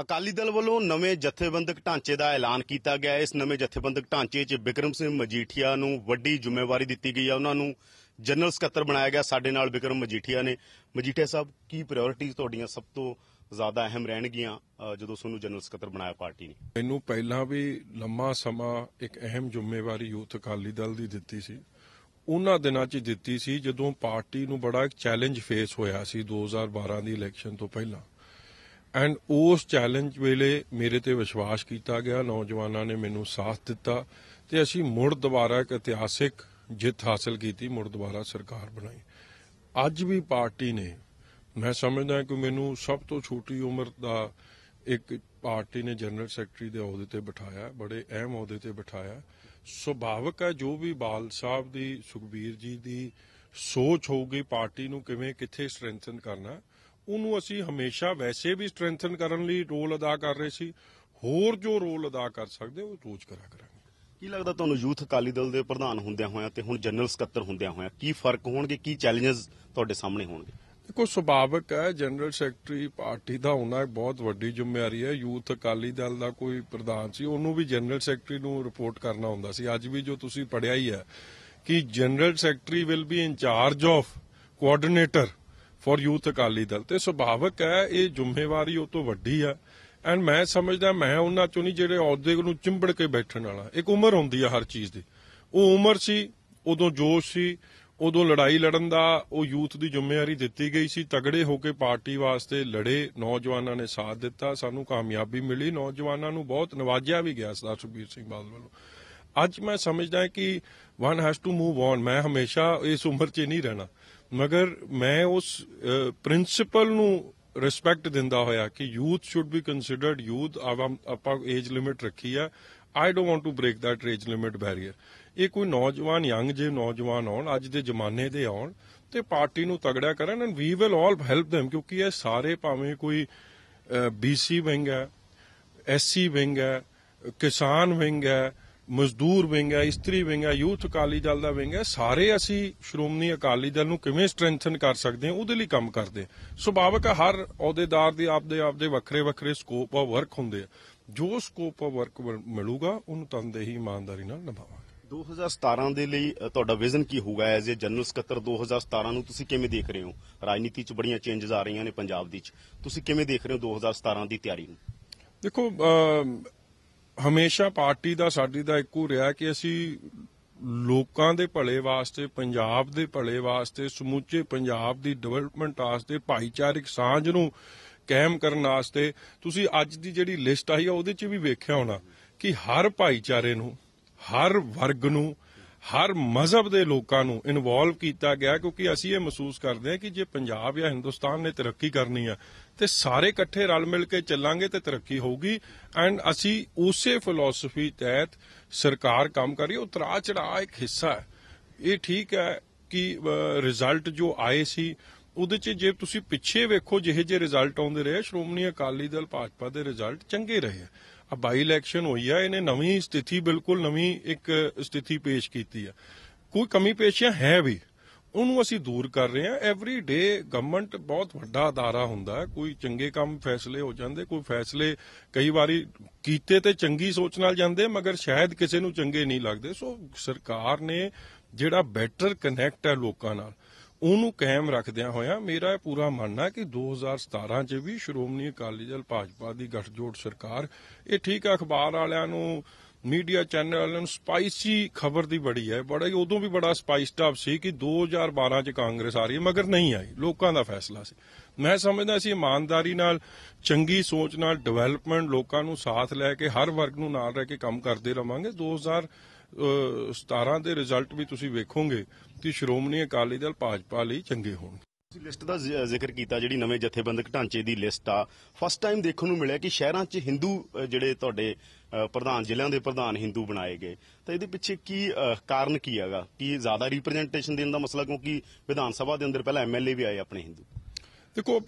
ਅਕਾਲੀ ਦਲ ਵੱਲੋਂ ਨਵੇਂ ਜਥੇਬੰਦਕ ਢਾਂਚੇ ਦਾ ਐਲਾਨ ਕੀਤਾ ਗਿਆ। ਹੈ ਇਸ ਨਵੇਂ ਜਥੇਬੰਦਕ ਢਾਂਚੇ 'ਚ ਬਿਕਰਮ ਸਿੰਘ ਮਜੀਠੀਆ ਨੂੰ ਵੱਡੀ ਜ਼ਿੰਮੇਵਾਰੀ ਦਿੱਤੀ ਗਈ ਹੈ। ਉਹਨਾਂ ਨੂੰ ਜਨਰਲ ਸਕੱਤਰ ਬਣਾਇਆ ਗਿਆ। ਸਾਡੇ ਨਾਲ ਬਿਕਰਮ ਮਜੀਠੀਆ ਨੇ। ਮਜੀਠੀਆ ਸਾਹਿਬ ਕੀ ਪ੍ਰਾਇੋਰਟੀਜ਼ ਤੁਹਾਡੀਆਂ ਸਭ ਤੋਂ ਜ਼ਿਆਦਾ ਅਹਿਮ ਰਹਿਣਗੀਆਂ ਅ, ਜਦੋਂ ਤੁਹਾਨੂੰ ਜਨਰਲ ਸਕੱਤਰ ਬਣਾਇਆ ਪਾਰਟੀ ਨੇ? ਮੈਨੂੰ ਪਹਿਲਾਂ ਵੀ ਲੰਮਾ ਸਮਾਂ ਇੱਕ ਅਹਿਮ ਜ਼ਿੰਮੇਵਾਰੀ ਯੂਥ ਅਕਾਲੀ ਦਲ ਦੀ ਦਿੱਤੀ ਸੀ। ਉਹਨਾਂ ਦਿਨਾਂ 'ਚ ਦਿੱਤੀ ਸੀ ਜਦੋਂ ਪਾਰਟੀ ਨੂੰ ਬੜਾ ਇੱਕ ਚੈਲੰਜ ਫੇਸ ਹੋਇਆ ਸੀ 2012 ਦੀ ਇਲੈਕਸ਼ਨ ਤੋਂ ਪਹਿਲਾਂ। ਐਂਡ ਉਸ ਚੈਲੰਜ ਵੇਲੇ ਮੇਰੇ ਤੇ ਵਿਸ਼ਵਾਸ ਕੀਤਾ ਗਿਆ। ਨੌਜਵਾਨਾਂ ਨੇ ਮੈਨੂੰ ਸਾਥ ਦਿੱਤਾ ਤੇ ਅਸੀਂ ਮੁੜ ਦੁਬਾਰਾ ਇੱਕ ਇਤਿਹਾਸਿਕ ਜਿੱਤ ਹਾਸਲ ਕੀਤੀ, ਮੁੜ ਦੁਬਾਰਾ ਸਰਕਾਰ ਬਣਾਈ। ਅੱਜ ਵੀ ਪਾਰਟੀ ਨੇ, ਮੈਂ ਸਮਝਦਾ ਕਿ ਮੈਨੂੰ ਸਭ ਤੋਂ ਛੋਟੀ ਉਮਰ ਦਾ ਇੱਕ ਪਾਰਟੀ ਨੇ ਜਨਰਲ ਸੈਕਟਰੀ ਦੇ ਅਹੁਦੇ ਤੇ ਬਿਠਾਇਆ, ਬੜੇ ਅਹਿਮ ਅਹੁਦੇ ਤੇ ਬਿਠਾਇਆ। ਸੁਭਾਵਕ ਹੈ, ਜੋ ਵੀ ਬਾਲ ਸਾਹਿਬ ਦੀ, ਸੁਖਬੀਰ ਜੀ ਦੀ ਸੋਚ ਹੋਊਗੀ ਪਾਰਟੀ ਨੂੰ ਕਿਵੇਂ ਕਿੱਥੇ ਸਟਰੈਂਥਨ ਕਰਨਾ। ਉਹਨੂੰ ਅਸੀਂ ਹਮੇਸ਼ਾ ਵੈਸੇ ਵੀ ਸਟਰੈਂਥਨ ਕਰਨ ਲਈ ਰੋਲ ਅਦਾ ਕਰ ਰਹੇ ਸੀ। ਹੋਰ ਜੋ ਰੋਲ ਅਦਾ ਕਰ ਸਕਦੇ ਉਹ ਰੋਜ਼ ਕਰਾ ਕਰਾਂਗੇ। ਕੀ ਲੱਗਦਾ ਤੁਹਾਨੂੰ ਯੂਥ ਅਕਾਲੀ ਦਲ ਦੇ ਪ੍ਰਧਾਨ ਹੁੰਦਿਆਂ ਹੋਇਆਂ ਤੇ ਹੁਣ ਜਨਰਲ ਸਕੱਤਰ ਹੁੰਦਿਆਂ ਹੋਇਆਂ ਕੀ ਫ਼ਰਕ ਹੋਣਗੇ ਕੀ ਚੈਲੰਜਸ ਤੁਹਾਡੇ ਸਾਹਮਣੇ ਹੋਣਗੇ? ਦੇਖੋ ਸੁਭਾਵਕ ਹੈ ਜਨਰਲ ਸੈਕਟਰੀ ਪਾਰਟੀ ਦਾ ਹੋਣਾ ਇੱਕ ਬਹੁਤ ਵੱਡੀ ਜ਼ਿੰਮੇਵਾਰੀ ਹੈ। ਯੂਥ ਅਕਾਲੀ ਦਲ ਦਾ ਕੋਈ ਪ੍ਰਧਾਨ ਸੀ ਉਹਨੂੰ ਵੀ ਜਨਰਲ ਸੈਕਟਰੀ ਨੂੰ ਰਿਪੋਰਟ ਕਰਨਾ ਹੁੰਦਾ ਸੀ। ਅੱਜ ਵੀ ਜੋ ਤੁਸੀਂ ਪੜਿਆ ਹੀ ਹੈ ਕਿ general secretary will be incharge of coordinator. For youth Akali Dal. ਤੇ ਸੁਭਾਵਕ ਹੈ, ਇਹ ਜ਼ਿੰਮੇਵਾਰੀ ਉਹ ਤੋਂ ਵੱਡੀ ਹੈ ਐਂਡ ਮੈਂ ਸਮਝਦਾ, ਮੈਂ ਉਹਨਾਂ ਚੋਂ ਨਹੀਂ, ਜਿਹੜੇ ਅਹੁਦੇ ਨੂੰ ਚਿੰਬੜ ਕੇ ਬੈਠਣ ਵਾਲਾ। ਇੱਕ ਉਮਰ ਹੁੰਦੀ ਹੈ ਹਰ ਚੀਜ਼ ਦੀ। ਉਹ ਉਮਰ ਸੀ, ਉਦੋਂ ਜੋਸ਼ ਸੀ, ਉਦੋਂ ਲੜਾਈ ਲੜਨ ਦਾ ਉਹ ਯੂਥ ਦੀ ਜ਼ਿੰਮੇਵਾਰੀ ਦਿੱਤੀ ਗਈ ਸੀ। ਤਗੜੇ ਹੋ ਕੇ ਪਾਰਟੀ ਵਾਸਤੇ ਲੜੇ, ਨੌਜਵਾਨਾਂ ਨੇ ਸਾਥ ਦਿੱਤਾ, ਸਾਨੂੰ ਕਾਮਯਾਬੀ ਮਿਲੀ। ਨੌਜਵਾਨਾਂ ਨੂੰ ਬਹੁਤ ਨਵਾਜਿਆ ਵੀ ਗਿਆ ਸਰਦਾਰ ਸੁਖਬੀਰ ਸਿੰਘ ਬਾਦਲ ਵੱਲੋਂ। ਅੱਜ ਮੈਂ ਸਮਝਦਾ ਕਿ one has to move on ਮੈਂ ਹਮੇਸ਼ਾ ਇਸ ਉਮਰ 'ਚ ਨਹੀਂ ਰਹਿਣਾ। ਮਗਰ ਮੈਂ ਉਸ ਪ੍ਰਿੰਸੀਪਲ ਨੂੰ ਰਿਸਪੈਕਟ ਦਿੰਦਾ ਹੋਇਆ ਕਿ youth should be considered youth ਆਪਾਂ ਏਜ ਲਿਮਿਟ ਰੱਖੀ ਆ। I don't want to break that age limit barrier ਇਹ ਕੋਈ ਨੌਜਵਾਨ ਯੰਗ ਜੇ ਨੌਜਵਾਨ ਆਉਣ, ਅੱਜ ਦੇ ਜ਼ਮਾਨੇ ਦੇ ਆਉਣ, ਤੇ ਪਾਰਟੀ ਨੂੰ ਤਗੜਾ ਕਰਨ and we will all help them ਕਿਉਂਕਿ ਇਹ ਸਾਰੇ ਭਾਵੇਂ ਕੋਈ ਬੀਸੀ ਵਿੰਗ ਹੈ ਐਸਸੀ ਵਿੰਗ ਹੈ, ਕਿਸਾਨ ਵਿੰਗ ਹੈ ਮਜ਼ਦੂਰ ਵਿੰਗ ਹੈ ਇਸਤਰੀ ਵਿੰਗ ਹੈ ਯੂਥ ਅਕਾਲੀ ਦਲ ਦਾ ਵਿੰਗ ਹੈ ਸਾਰੇ ਅਸੀਂ ਸ਼੍ਰੋਮਣੀ ਅਕਾਲੀ ਦਲ ਨੂੰ ਕਿਵੇਂ ਸਟਰੈਂਥਨ ਕਰ ਸਕਦੇ ਹਾਂ ਉਹਦੇ ਲਈ ਕੰਮ ਕਰਦੇ ਸੁਭਾਵਕ ਹਰ ਅਹੁਦੇਦਾਰ ਦੀ ਆਪਦੇ ਆਪਦੇ ਵੱਖਰੇ ਵੱਖਰੇ ਸਕੋਪ ਆਫ ਵਰਕ ਹੁੰਦੇ ਆ। ਜੋ ਸਕੋਪ ਆਫ ਵਰਕ ਮਿਲੂਗਾ ਉਹਨੂੰ ਤਨਦੇਹੀ ਇਮਾਨਦਾਰੀ ਨਾਲ ਨਿਭਾਵਾਂਗੇ। 2017 ਦੇ ਲਈ ਤੁਹਾਡਾ ਵਿਜ਼ਨ ਕੀ ਹੋਊਗਾ ਐਜ਼ ਅ ਜਨਰਲ ਸਕੱਤਰ 2017 ਨੂੰ ਤੁਸੀਂ ਕਿਵੇਂ ਦੇਖ ਰਹੇ ਹੋ? ਰਾਜਨੀਤੀ 'ਚ ਬੜੀਆਂ ਚੇਂਜਸ ਆ ਰਹੀਆਂ ਨੇ ਪੰਜਾਬ ਦੀ 'ਚ। ਤੁਸੀਂ ਕਿਵੇਂ ਦੇਖ ਰਹੇ ਹੋ 2017 ਦੀ ਤਿਆਰੀ ਨੂੰ? ਦੇਖੋ ਹਮੇਸ਼ਾ ਪਾਰਟੀ ਦਾ, ਸਾਡੀ ਦਾ ਇੱਕੋ ਰਿਹਾ ਕਿ ਅਸੀਂ ਲੋਕਾਂ ਦੇ ਭਲੇ ਵਾਸਤੇ, ਪੰਜਾਬ ਦੇ ਭਲੇ ਵਾਸਤੇ, ਸਮੁੱਚੇ ਪੰਜਾਬ ਦੀ ਡਿਵੈਲਪਮੈਂਟ ਵਾਸਤੇ, ਭਾਈਚਾਰਕ ਸਾਂਝ ਨੂੰ ਕਾਇਮ ਕਰਨ ਵਾਸਤੇ ਤੁਸੀਂ ਅੱਜ ਦੀ ਜਿਹੜੀ ਲਿਸਟ ਆਈ ਆ, ਉਹਦੇ 'ਚ ਵੀ ਵੇਖਿਆ ਹੋਣਾ ਕਿ ਹਰ ਭਾਈਚਾਰੇ ਨੂੰ, ਹਰ ਵਰਗ ਨੂੰ ਹਰ ਮਜ਼ਹਬ ਦੇ ਲੋਕਾਂ ਨੂੰ ਇਨਵੋਲਵ ਕੀਤਾ ਗਿਆ ਕਿਉਂਕਿ ਅਸੀਂ ਇਹ ਮਹਿਸੂਸ ਕਰਦੇ ਹਾਂ ਕਿ ਜੇ ਪੰਜਾਬ ਜਾਂ ਹਿੰਦੁਸਤਾਨ ਨੇ ਤਰੱਕੀ ਕਰਨੀ ਆ ਤੇ ਸਾਰੇ ਇਕੱਠੇ ਰਲ ਮਿਲ ਕੇ ਚੱਲਾਂਗੇ ਤੇ ਤਰੱਕੀ ਹੋਊਗੀ। ਐਂਡ ਅਸੀਂ ਉਸੇ ਫਿਲਾਸਫੀ ਤਹਿਤ ਸਰਕਾਰ ਕੰਮ ਕਰ ਰਹੀ ਕਰੀ ਉਤਰਾ ਚੜਾ ਇੱਕ ਹਿੱਸਾ ਹੈ। ਇਹ ਠੀਕ ਹੈ ਕਿ ਰਿਜ਼ਲਟ ਜੋ ਆਏ ਸੀ, ਉਹਦੇ 'ਚ ਜੇ ਤੁਸੀਂ ਪਿੱਛੇ ਵੇਖੋ ਜਿਹੇ ਜਿਹੇ ਰਿਜ਼ਲਟ ਆਉਂਦੇ ਰਹੇ, ਸ਼੍ਰੋਮਣੀ ਅਕਾਲੀ ਦਲ, ਭਾਜਪਾ ਦੇ ਰਿਜ਼ਲਟ ਚੰਗੇ ਰਹੇ ਆ ਬਾਈ ਇਲੈਕਸ਼ਨ ਹੋਈ ਆ, ਇਹਨੇ ਨਵੀਂ ਸਥਿਤੀ, ਬਿਲਕੁਲ ਨਵੀਂ ਇੱਕ ਸਥਿਤੀ ਪੇਸ਼ ਕੀਤੀ ਆ। ਕੋਈ ਕਮੀ ਪੇਸ਼ੀਆਂ ਹੈ ਵੀ, ਉਹਨੂੰ ਅਸੀਂ ਦੂਰ ਕਰ ਰਹੇ ਹਾਂ ਐਵਰੀ ਡੇ ਗਵਰਨਮੈਂਟ ਬਹੁਤ ਵੱਡਾ ਅਦਾਰਾ ਹੁੰਦਾ ਕੋਈ ਚੰਗੇ ਕੰਮ ਫੈਸਲੇ ਹੋ ਜਾਂਦੇ, ਕੋਈ ਫੈਸਲੇ ਕਈ ਵਾਰੀ ਕੀਤੇ ਤੇ ਚੰਗੀ ਸੋਚ ਨਾਲ ਜਾਂਦੇ, ਮਗਰ ਸ਼ਾਇਦ ਕਿਸੇ ਨੂੰ ਚੰਗੇ ਨਹੀਂ ਲੱਗਦੇ। ਸੋ ਸਰਕਾਰ ਨੇ ਜਿਹੜਾ ਬੈਟਰ ਕਨੈਕਟ ਹੈ ਲੋਕਾਂ ਨਾਲ ਉਹਨੂੰ ਕਾਇਮ ਰੱਖਦਿਆਂ ਹੋਇਆਂ ਮੇਰਾ ਇਹ ਪੂਰਾ ਮੰਨਣਾ ਕਿ 2017 ਚ ਵੀ ਸ਼੍ਰੋਮਣੀ ਅਕਾਲੀ ਦਲ ਭਾਜਪਾ ਦੀ ਗੱਠਜੋੜ ਸਰਕਾਰ, ਇਹ ਠੀਕ ਅਖਬਾਰ ਵਾਲਿਆਂ ਨੂੰ ਮੀਡੀਆ ਚੈਨਲ ਨੂੰ ਸਪਾਈਸੀ ਖਬਰ ਦੀ ਬੜੀ ਹੈ। ਬੜਾ ਹੀ, ਉਦੋਂ ਵੀ ਬੜਾ ਸਪਾਈਸ ਅਪ ਸੀ ਕਿ 2012 ਚ ਕਾਂਗਰਸ ਆ ਰਹੀ ਹੈ, ਮਗਰ ਨਹੀਂ ਆਈ। ਲੋਕਾਂ ਦਾ ਫੈਸਲਾ ਸੀ। ਮੈਂ ਸਮਝਦਾ ਸੀ ਇਮਾਨਦਾਰੀ ਨਾਲ, ਚੰਗੀ ਸੋਚ ਨਾਲ ਡਿਵੈਲਪਮੈਂਟ ਲੋਕਾਂ ਨੂੰ ਸਾਥ ਲੈ ਕੇ, ਹਰ ਵਰਗ ਨੂੰ ਨਾਲ ਰਹਿ ਕੇ ਕੰਮ ਕਰਦੇ ਰਵਾਂਗੇ। 2017 ਦੇ ਰਿਜ਼ਲਟ ਵੀ ਤੁਸੀਂ ਵੇਖੋਗੇ ਕਿ ਸ਼੍ਰੋਮਣੀ ਅਕਾਲੀ ਦਲ ਭਾਜਪਾ ਲਈ ਚੰਗੇ ਹੋਣਗੇ। ਤੁਸੀਂ ਲਿਸਟ ਦਾ ਜ਼ਿਕਰ ਕੀਤਾ ਜਿਹੜੀ ਨਵੇਂ ਜਥੇਬੰਦਕ ਢਾਂਚੇ ਦੀ ਲਿਸਟ ਆ। ਫਸਟ ਟਾਈਮ ਦੇਖਣ ਨੂੰ ਮਿਲਿਆ ਕਿ ਸ਼ਹਿਰਾਂ 'ਚ ਹਿੰਦੂ ਜਿਹੜੇ ਤੁਹਾਡੇ ਪ੍ਰਧਾਨ, ਜ਼ਿਲ੍ਹਿਆਂ ਦੇ ਪ੍ਰਧਾਨ ਹਿੰਦੂ ਬਣਾਏ ਗਏ। ਤਾਂ ਇਹਦੇ ਪਿੱਛੇ ਕੀ ਕਾਰਨ ਕੀ ਹੈਗਾ? ਕੀ ਜ਼ਿਆਦਾ ਰਿਪਰੈਜ਼ੈਂਟੇਸ਼ਨ ਦੇਣ ਦਾ ਮਸਲਾ? ਕਿਉਂਕਿ ਵਿਧਾਨ ਸਭਾ ਦੇ ਅੰਦਰ ਪਹਿਲਾਂ ਐਮਐਲਏ ਵੀ ਆਏ ਆਪਣੇ ਹਿੰਦੂ ਦੇਖੋ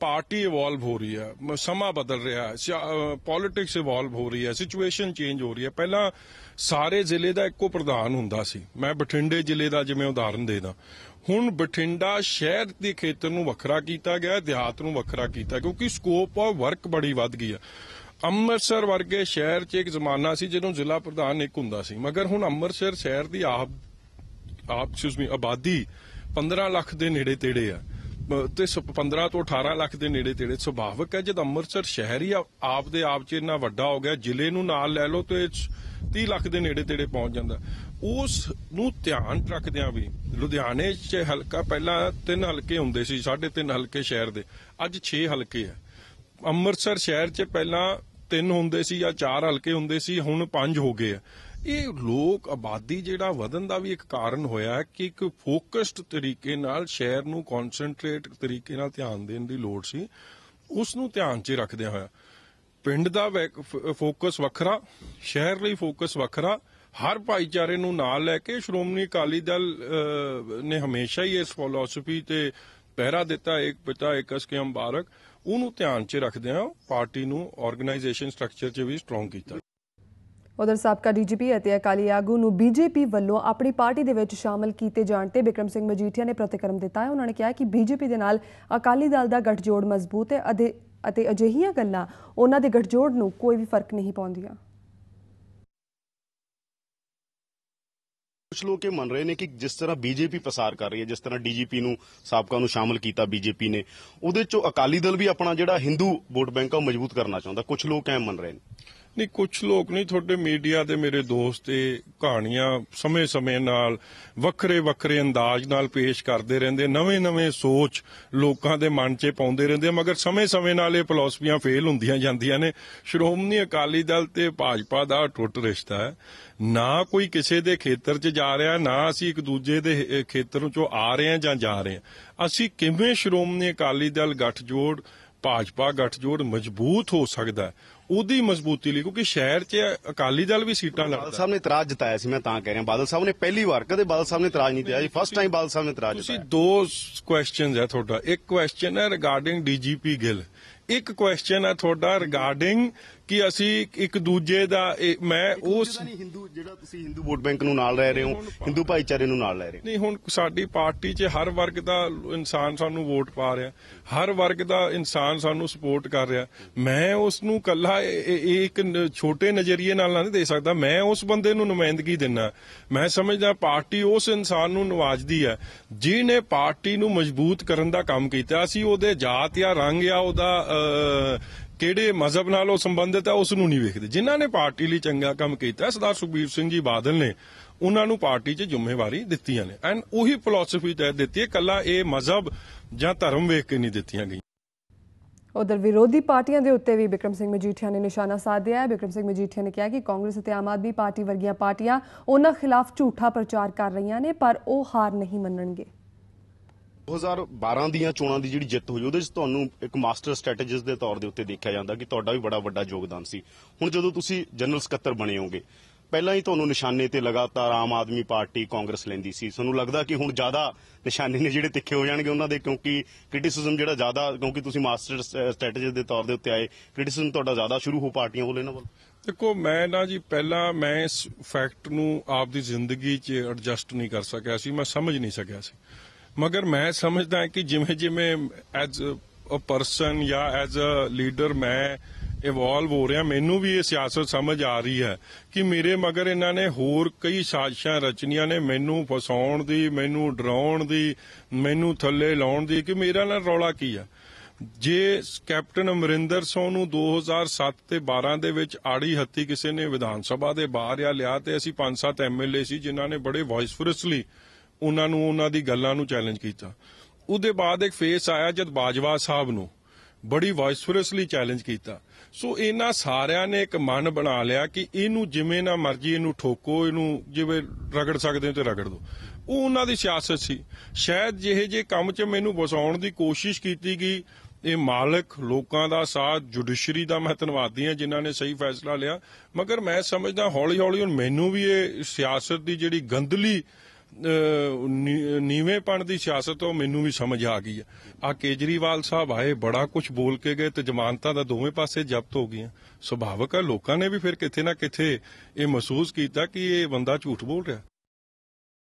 ਪਾਰਟੀ ਇਵੋਲਵ ਹੋ ਰਹੀ ਹੈ। ਸਮਾਂ ਬਦਲ ਰਿਹਾ ਹੈ। ਪੋਲਿਟਿਕਸ ਇਵੋਲਵ ਹੋ ਰਹੀ ਹੈ। ਸਿਚੁਏਸ਼ਨ ਚੇਂਜ ਹੋ ਰਹੀ ਹੈ। ਪਹਿਲਾਂ ਸਾਰੇ ਜ਼ਿਲ੍ਹੇ ਦਾ ਇੱਕੋ ਪ੍ਰਧਾਨ ਹੁੰਦਾ ਸੀ। ਮੈਂ ਬਠਿੰਡੇ ਜ਼ਿਲ੍ਹੇ ਦਾ ਜਿਵੇਂ ਉਦਾਹਰਨ ਦੇਦਾ ਹੁਣ ਬਠਿੰਡਾ ਸ਼ਹਿਰ ਦੇ ਖੇਤਰ ਨੂੰ ਵੱਖਰਾ ਕੀਤਾ ਗਿਆ, ਦਿਹਾਤ ਨੂੰ ਵੱਖਰਾ ਕੀਤਾ, ਕਿਉਂਕਿ ਸਕੋਪ ਆਫ ਵਰਕ ਬੜੀ ਵੱਧ ਗਈ ਆ। ਅੰਮ੍ਰਿਤਸਰ ਵਰਗੇ ਸ਼ਹਿਰ 'ਚ ਇੱਕ ਜ਼ਮਾਨਾ ਸੀ ਜਦੋਂ ਜ਼ਿਲ੍ਹਾ ਪ੍ਰਧਾਨ ਇੱਕ ਹੁੰਦਾ ਸੀ। ਮਗਰ ਹੁਣ ਅੰਮ੍ਰਿਤਸਰ ਸ਼ਹਿਰ ਦੀ ਆਪ ਆਪ ਐਕਸਕਿਊਜ਼ ਮੀ ਆਬਾਦੀ 15 ਲੱਖ ਦੇ ਨੇੜੇ ਤੇੜੇ ਆ। ਤੇ ਸ- 15 ਤੋਂ 18 ਲੱਖ ਦੇ ਨੇੜੇ ਤੇੜੇ ਸੁਭਾਵਕ ਹੈ। ਜਦ ਅੰਮ੍ਰਿਤਸਰ ਸ਼ਹਿਰ ਹੀ ਆ- ਆਪ ਦੇ ਆਪ ਚ ਇੰਨਾ ਵੱਡਾ ਹੋ ਗਿਆ, ਜ਼ਿਲ੍ਹੇ ਨੂੰ ਨਾਲ ਲੈ ਲਓ ਤੇ 30 ਲੱਖ ਦੇ ਨੇੜੇ ਤੇੜੇ ਪਹੁੰਚ ਜਾਂਦਾ। ਉਸ ਨੂੰ ਧਿਆਨ ਰੱਖਦਿਆਂ ਵੀ ਲੁਧਿਆਣੇ 'ਚ ਹਲਕਾ ਪਹਿਲਾਂ ਤਿੰਨ ਹਲਕੇ ਹੁੰਦੇ ਸੀ, ਸਾਢੇ ਤਿੰਨ ਹਲਕੇ ਸ਼ਹਿਰ ਦੇ। ਅੱਜ 6 ਹਲਕੇ ਆ ਅੰਮ੍ਰਿਤਸਰ ਸ਼ਹਿਰ 'ਚ ਪਹਿਲਾਂ ਤਿੰਨ ਹੁੰਦੇ ਸੀ ਜਾਂ ਚਾਰ ਹਲਕੇ ਹੁੰਦੇ ਸੀ, ਹੁਣ ਪੰਜ ਹੋ ਗਏ ਆ। ਇਹ ਲੋਕ ਆਬਾਦੀ ਜਿਹੜਾ ਵਧਣ ਦਾ ਵੀ ਇੱਕ ਕਾਰਨ ਹੋਇਆ ਕਿ ਇੱਕ ਫੋਕਸਡ ਤਰੀਕੇ ਨਾਲ ਸ਼ਹਿਰ ਨੂੰ ਕਨਸੈਂਟਰੇਟ ਤਰੀਕੇ ਨਾਲ ਧਿਆਨ ਦੇਣ ਦੀ ਲੋੜ ਸੀ, ਉਸ ਨੂੰ ਧਿਆਨ 'ਚ ਰੱਖਦਿਆਂ ਹੋਇਆ। ਪਿੰਡ ਦਾ ਵੈਕ- ਫੋਕਸ ਵੱਖਰਾ, ਸ਼ਹਿਰ ਲਈ ਫੋਕਸ ਵੱਖਰਾ, ਹਰ ਭਾਈਚਾਰੇ ਨੂੰ ਨਾਲ ਲੈ ਕੇ ਸ਼੍ਰੋਮਣੀ ਅਕਾਲੀ ਦਲ ਨੇ ਹਮੇਸ਼ਾ ਹੀ ਇਸ ਫਿਲਾਸਫੀ ਤੇ ਪਹਿਰਾ ਦਿੱਤਾ ਇੱਕ ਪਿਤਾ, ਇੱਕ ਅਸਕੇ ਮੁਬਾਰਕ। ਉਹਨੂੰ ਧਿਆਨ 'ਚ ਰੱਖਦਿਆਂ ਪਾਰਟੀ ਨੂੰ ਆਰਗੇਨਾਈਜੇਸ਼ਨ ਸਟਰਕਚਰ 'ਚ ਵੀ ਸਟਰੋਂਗ ਕੀਤਾ। ਉਧਰ ਸਾਬਕਾ ਡੀਜੀਪੀ ਅਤੇ ਅਕਾਲੀ ਆਗੂ ਨੂੰ ਬੀਜੇਪੀ ਵੱਲੋਂ ਆਪਣੀ ਪਾਰਟੀ ਦੇ ਵਿੱਚ ਸ਼ਾਮਲ ਕੀਤੇ ਜਾਣ ਤੇ ਬਿਕਰਮ ਸਿੰਘ ਮਜੀਠੀਆ ਨੇ ਪ੍ਰਤੀਕਰਮ ਦਿੱਤਾ ਹੈ। ਉਹਨਾਂ ਨੇ ਕਿਹਾ ਕਿ ਬੀਜੇਪੀ ਦੇ ਨਾਲ ਅਕਾਲੀ ਦਲ ਦਾ ਗੱਠਜੋੜ ਮਜ਼ਬੂਤ ਹੈ ਅਤੇ ਅਜਿਹੀਆਂ ਗੱਲਾਂ ਉਹਨਾਂ ਦੇ ਗੱਠਜੋੜ ਨੂੰ ਕੋਈ ਵੀ ਫ਼ਰਕ ਨਹੀਂ ਪਾਉਂਦੀਆਂ। ਕੁਝ ਲੋਕ ਇਹ ਮੰਨ ਰਹੇ ਨੇ ਕਿ ਜਿਸ ਤਰ੍ਹਾਂ ਬੀਜੇਪੀ ਪ੍ਰਸਾਰ ਕਰ ਰਹੀ ਹੈ, ਜਿਸ ਤਰ੍ਹਾਂ ਡੀਜੀਪੀ ਨੂੰ, ਸਾਬਕਾ ਨੂੰ ਸ਼ਾਮਲ ਕੀਤਾ ਬੀਜੇਪੀ ਨੇ, ਉਹਦੇ ਚੋਂ ਅਕਾਲੀ ਦਲ ਵੀ ਆਪਣਾ ਜਿਹੜਾ ਹਿੰਦੂ ਵੋਟ ਬੈਂਕ ਆ, ਉਹ ਮਜ਼ਬੂਤ ਕਰਨਾ ਚਾਹੁੰਦਾ। ਕੁਝ ਲੋਕ ਐ ਮੰਨ ਰਹੇ ਨੇ। ਨਹੀਂ ਕੁਝ ਲੋਕ ਨਹੀਂ, ਤੁਹਾਡੇ ਮੀਡੀਆ ਦੇ ਮੇਰੇ ਦੋਸਤ, ਇਹ ਕਹਾਣੀਆਂ ਸਮੇਂ-ਸਮੇਂ ਨਾਲ, ਵੱਖਰੇ-ਵੱਖਰੇ ਅੰਦਾਜ਼ ਨਾਲ ਪੇਸ਼ ਕਰਦੇ ਰਹਿੰਦੇ, ਨਵੇਂ-ਨਵੇਂ ਸੋਚ ਲੋਕਾਂ ਦੇ ਮਨ 'ਚ ਪਾਉਂਦੇ ਰਹਿੰਦੇ ਮਗਰ ਸਮੇਂ-ਸਮੇਂ ਨਾਲ ਇਹ ਫਿਲਾਸਫੀਆਂ ਫੇਲ ਹੁੰਦੀਆਂ ਜਾਂਦੀਆਂ ਨੇ। ਸ਼੍ਰੋਮਣੀ ਅਕਾਲੀ ਦਲ ਤੇ ਭਾਜਪਾ ਦਾ ਟੁੱਟ ਰਿਸ਼ਤਾ ਹੈ। ਨਾ ਕੋਈ ਕਿਸੇ ਦੇ ਖੇਤਰ 'ਚ ਜਾ ਰਿਹਾ, ਨਾ ਅਸੀਂ ਇੱਕ ਦੂਜੇ ਦੇ ਖੇਤਰ 'ਚੋਂ ਆ ਰਹੇ ਹਾਂ ਜਾਂ ਜਾ ਰਹੇ ਹਾਂ। ਅਸੀਂ ਕਿਵੇਂ ਸ਼੍ਰੋਮਣੀ ਅਕਾਲੀ ਦਲ ਗੱਠਜੋੜ, ਭਾਜਪਾ ਗੱਠਜੋੜ ਮਜ਼ਬੂਤ ਹੋ ਸਕਦਾ ਉਹਦੀ ਮਜ਼ਬੂਤੀ ਲਈ ਕਿਉਂਕਿ ਸ਼ਹਿਰ 'ਚ ਅਕਾਲੀ ਦਲ ਵੀ ਸੀਟਾਂ ਬਾਦਲ ਲੜਦਾ। ਸਾਹਿਬ ਨੇ ਇਤਰਾਜ਼ ਜਤਾਇਆ ਸੀ ਮੈਂ ਤਾਂ ਕਹਿ ਰਿਹਾ ਬਾਦਲ ਸਾਹਿਬ ਨੇ ਪਹਿਲੀ ਵਾਰ ਕਦੇ ਬਾਦਲ ਸਾਹਿਬ ਨੇ ਇਤਰਾਜ਼ ਨਹੀਂ ਦਿੱਤਾ ਜੀ ਫਸਟ ਟਾਈਮ ਬਾਦਲ ਸਾਹਿਬ ਨੇ ਇਤਰਾਜ਼ ਤੁਸੀਂ ਦੋ ਕੁਐਸਚਨਸ ਹੈ ਤੁਹਾਡਾ ਇੱਕ ਕੁਐਸਚਨ ਹੈ ਰਿਗਾਰਡਿੰਗ ਡੀਜੀਪੀ ਗਿੱਲ ਇੱਕ ਕੁਐਸਚਨ ਹੈ ਤੁਹਾਡਾ ਰਿਗਾਰਡਿੰਗ ਕਿ ਅਸੀਂ ਇੱਕ ਦੂਜੇ ਦਾ ਮੈਂ ਉਸ ਹਿੰਦੂ ਜਿਹੜਾ ਤੁਸੀਂ ਹਿੰਦੂ ਵੋਟ ਬੈਂਕ ਨੂੰ ਨਾਲ ਲੈ ਰਹੇ ਹੋ ਹਿੰਦੂ ਭਾਈਚਾਰੇ ਨੂੰ ਨਾਲ ਲੈ ਰਹੇ ਨਹੀਂ ਹੁਣ ਸਾਡੀ ਪਾਰਟੀ 'ਚ ਹਰ ਵਰਗ ਦਾ ਇਨਸਾਨ ਸਾਨੂੰ ਵੋਟ ਪਾ ਰਿਹਾ ਹਰ ਵਰਗ ਦਾ ਇਨਸਾਨ ਸਾਨੂੰ ਸਪੋਰਟ ਕਰ ਰਿਹਾ। ਮੈਂ ਉਸ ਨੂੰ ਕੱਲਾ ਇੱਕ ਛੋਟੇ ਨਜ਼ਰੀਏ ਨਾਲ ਨਹੀਂ ਦੇ ਸਕਦਾ ਮੈਂ ਉਸ ਬੰਦੇ ਨੂੰ ਨੁਮਾਇੰਦਗੀ ਦਿੰਨਾ। ਮੈਂ ਸਮਝਦਾ ਪਾਰਟੀ ਉਸ ਇਨਸਾਨ ਨੂੰ ਨਵਾਜਦੀ ਹੈ ਜਿਹਨੇ ਪਾਰਟੀ ਨੂੰ ਮਜ਼ਬੂਤ ਕਰਨ ਦਾ ਕੰਮ ਕੀਤਾ। ਅਸੀਂ ਉਹਦੇ ਜਾਤ ਜਾਂ ਰੰਗ ਜਾਂ ਉਹਦਾ ਕਿਹੜੇ ਮਜ਼ਹਬ ਨਾਲ ਉਹ ਸੰਬੰਧਿਤ ਹੈ, ਉਸ ਨੂੰ ਨਹੀਂ ਵੇਖਦੇ। ਜਿਨ੍ਹਾਂ ਨੇ ਪਾਰਟੀ ਲਈ ਚੰਗਾ ਕੰਮ ਕੀਤਾ ਸਰਦਾਰ ਸੁਖਬੀਰ ਸਿੰਘ ਜੀ ਬਾਦਲ ਨੇ, ਉਹਨਾਂ ਨੂੰ ਪਾਰਟੀ 'ਚ ਜ਼ਿੰਮੇਵਾਰੀ ਦਿੱਤੀਆਂ ਨੇ। ਐਂਡ ਉਹੀ ਫਿਲਾਸਫੀ ਤਹਿ ਦਿੱਤੀ ਹੈ ਕੱਲਾ ਇਹ ਮਜ਼ਹਬ ਜਾਂ ਧਰਮ ਵੇਖ ਕੇ ਨਹੀਂ ਦਿੱਤੀਆਂ ਗਈਆਂ। ਉਧਰ ਵਿਰੋਧੀ ਪਾਰਟੀਆਂ ਦੇ ਉੱਤੇ ਵੀ ਬਿਕਰਮ ਸਿੰਘ ਮਜੀਠੀਆ ਨੇ ਨਿਸ਼ਾਨਾ ਸਾਧਿਆ ਹੈ। ਬਿਕਰਮ ਸਿੰਘ ਮਜੀਠੀਆ ਨੇ ਕਿਹਾ ਕਿ ਕਾਂਗਰਸ ਅਤੇ ਆਮ ਆਦਮੀ ਪਾਰਟੀ ਵਰਗੀਆਂ ਪਾਰਟੀਆਂ ਉਹਨਾਂ ਖਿਲਾਫ ਝੂਠਾ ਪ੍ਰਚਾਰ ਕਰ ਰਹੀਆਂ ਨੇ, ਪਰ ਉਹ ਹਾਰ ਨਹੀਂ ਮੰਨਣਗੇ। 2012 ਦੀਆਂ ਚੋਣਾਂ ਦੀ ਜਿਹੜੀ ਜਿੱਤ ਹੋਈ, ਉਹਦੇ 'ਚ ਤੁਹਾਨੂੰ ਇੱਕ ਮਾਸਟਰ ਸਟ੍ਰੈਟੇਜਿਸਟ ਦੇ ਤੌਰ ਦੇ ਉੱਤੇ ਦੇਖਿਆ ਜਾਂਦਾ ਕਿ ਤੁਹਾਡਾ ਵੀ ਬੜਾ ਵੱਡਾ ਯੋਗਦਾਨ ਸੀ। ਹੁਣ ਜਦੋਂ ਤੁਸੀਂ ਜਨਰਲ ਸਕੱਤਰ ਬਣੇ ਹੋਗੇ, ਪਹਿਲਾਂ ਹੀ ਤੁਹਾਨੂੰ ਨਿਸ਼ਾਨੇ ਤੇ ਲਗਾਤਾਰ ਆਮ ਆਦਮੀ ਪਾਰਟੀ, ਕਾਂਗਰਸ ਲੈਂਦੀ ਸੀ। ਤੁਹਾਨੂੰ ਲੱਗਦਾ ਕਿ ਹੁਣ ਜ਼ਿਆਦਾ ਨਿਸ਼ਾਨੇ ਨੇ ਜਿਹੜੇ ਤਿੱਖੇ ਹੋ ਜਾਣਗੇ ਉਹਨਾਂ ਦੇ, ਕਿਉਂਕਿ ਕ੍ਰਿਟਿਸਿਜ਼ਮ ਜਿਹੜਾ ਜ਼ਿਆਦਾ, ਕਿਉਂਕਿ ਤੁਸੀਂ ਮਾਸਟਰ ਸਟ੍ਰੈਟੇਜਿਸਟ ਦੇ ਤੌਰ ਦੇ ਉੱਤੇ ਆਏ ਕ੍ਰਿਟਿਸਿਜ਼ਮ ਤੁਹਾਡਾ ਜ਼ਿਆਦਾ ਸ਼ੁਰੂ ਹੋ ਪਾਰਟੀਆਂ ਵੱਲੋਂ ਇਹਨਾਂ ਵੱਲ। ਦੇਖੋ, ਮੈਂ ਨਾ ਜੀ, ਪਹਿਲਾਂ ਮੈਂ ਇਸ ਫੈਕਟ ਨੂੰ ਆਪ ਦੀ ਜ਼ਿੰਦਗੀ 'ਚ ਐਡਜਸਟ ਨਹੀਂ ਕਰ ਸਕਿਆ ਸੀ, ਮੈਂ ਸਮਝ ਨਹੀਂ ਸਕਿਆ ਸੀ। ਮਗਰ ਮੈਂ ਸਮਝਦਾ ਕਿ ਜਿਵੇਂ ਜਿਵੇਂ ਐਜ਼ ਅ ਪਰਸਨ ਜਾਂ ਐਜ਼ ਅ ਲੀਡਰ ਮੈਂ ਇਵੋਲਵ ਹੋ ਰਿਹਾ, ਮੈਨੂੰ ਵੀ ਇਹ ਸਿਆਸਤ ਸਮਝ ਆ ਰਹੀ ਹੈ ਕਿ ਮੇਰੇ ਮਗਰ ਇਹਨਾਂ ਨੇ ਹੋਰ ਕਈ ਸਾਜ਼ਿਸ਼ਾਂ ਰਚਨੀਆਂ ਨੇ ਮੈਨੂੰ ਫਸਾਉਣ ਦੀ, ਮੈਨੂੰ ਡਰਾਉਣ ਦੀ, ਮੈਨੂੰ ਥੱਲੇ ਲਾਉਣ ਦੀ ਕਿ ਮੇਰਾ ਨਾਲ ਰੌਲਾ ਕੀ ਆ। ਜੇ ਕੈਪਟਨ ਅਮਰਿੰਦਰ ਸਿੰਘ ਨੂੰ 2007 ਤੇ 12 ਦੇ ਵਿੱਚ ਆੜੀ ਹੱਤੀ ਕਿਸੇ ਨੇ ਵਿਧਾਨ ਸਭਾ ਦੇ ਬਾਹਰ ਆ ਲਿਆ ਤੇ ਅਸੀਂ ਪੰਜ ਸੱਤ ਐਮਐਲਏ ਸੀ ਜਿਨ੍ਹਾਂ ਨੇ ਬੜੇ ਵੌਇਸਫੁਲਸਲੀ ਉਹਨਾਂ ਨੂੰ, ਉਹਨਾਂ ਦੀ ਗੱਲਾਂ ਨੂੰ ਚੈਲੰਜ ਕੀਤਾ। ਉਹਦੇ ਬਾਅਦ ਇੱਕ ਫੇਸ ਆਇਆ ਜਦ ਬਾਜਵਾ ਸਾਹਿਬ ਨੂੰ। ਬੜੀ ਵੌਇਸਫੁਲਸਲੀ ਚੈਲੰਜ ਕੀਤਾ। ਸੋ ਇਹਨਾਂ ਸਾਰਿਆਂ ਨੇ ਇੱਕ ਮਨ ਬਣਾ ਲਿਆ ਕਿ ਇਹਨੂੰ ਜਿਵੇਂ ਨਾ ਮਰਜ਼ੀ ਇਹਨੂੰ ਠੋਕੋ, ਇਹਨੂੰ ਜਿਵੇਂ ਰਗੜ ਸਕਦੇ ਹੋ ਤੇ ਰਗੜ ਦਿਓ ਉਹ ਉਹਨਾਂ ਦੀ ਸਿਆਸਤ ਸੀ। ਸ਼ਾਇਦ ਜਿਹੇ ਜੇ ਕੰਮ 'ਚ ਮੈਨੂੰ ਵਸਾਉਣ ਦੀ ਕੋਸ਼ਿਸ਼ ਕੀਤੀ ਗਈ, ਇਹ ਮਾਲਕ ਲੋਕਾਂ ਦਾ ਸਾਥ ਜੁਡੀਸ਼ਰੀ ਦਾ ਮੈਂ ਧੰਨਵਾਦੀ ਹਾਂ ਜਿਨ੍ਹਾਂ ਨੇ ਸਹੀ ਫੈਸਲਾ ਲਿਆ। ਮਗਰ ਮੈਂ ਸਮਝਦਾ ਹੌਲੀ ਹੌਲੀ ਹੁਣ ਮੈਨੂੰ ਵੀ ਇਹ ਸਿਆਸਤ ਦੀ ਜਿਹੜੀ ਗੰਦਲੀ ਨੀਵੇਂਪਣ ਦੀ ਸਿਆਸਤ ਉਹ ਮੈਨੂੰ ਵੀ ਸਮਝ ਆ ਗਈ ਆ। ਆ ਕੇਜਰੀਵਾਲ ਸਾਹਿਬ ਆਏ, ਬੜਾ ਕੁਝ ਬੋਲ ਕੇ ਗਏ ਤੇ ਜ਼ਮਾਨਤਾਂ ਦਾ ਦੋਵੇਂ ਪਾਸੇ ਜ਼ਬਤ ਹੋ ਗਈਆਂ। ਸੁਭਾਵਕ ਆ, ਲੋਕਾਂ ਨੇ ਵੀ ਫਿਰ ਕਿਤੇ ਨਾ ਕਿਤੇ ਇਹ ਮਹਿਸੂਸ ਕੀਤਾ ਕਿ ਇਹ ਬੰਦਾ ਝੂਠ ਬੋਲ ਰਿਹਾ।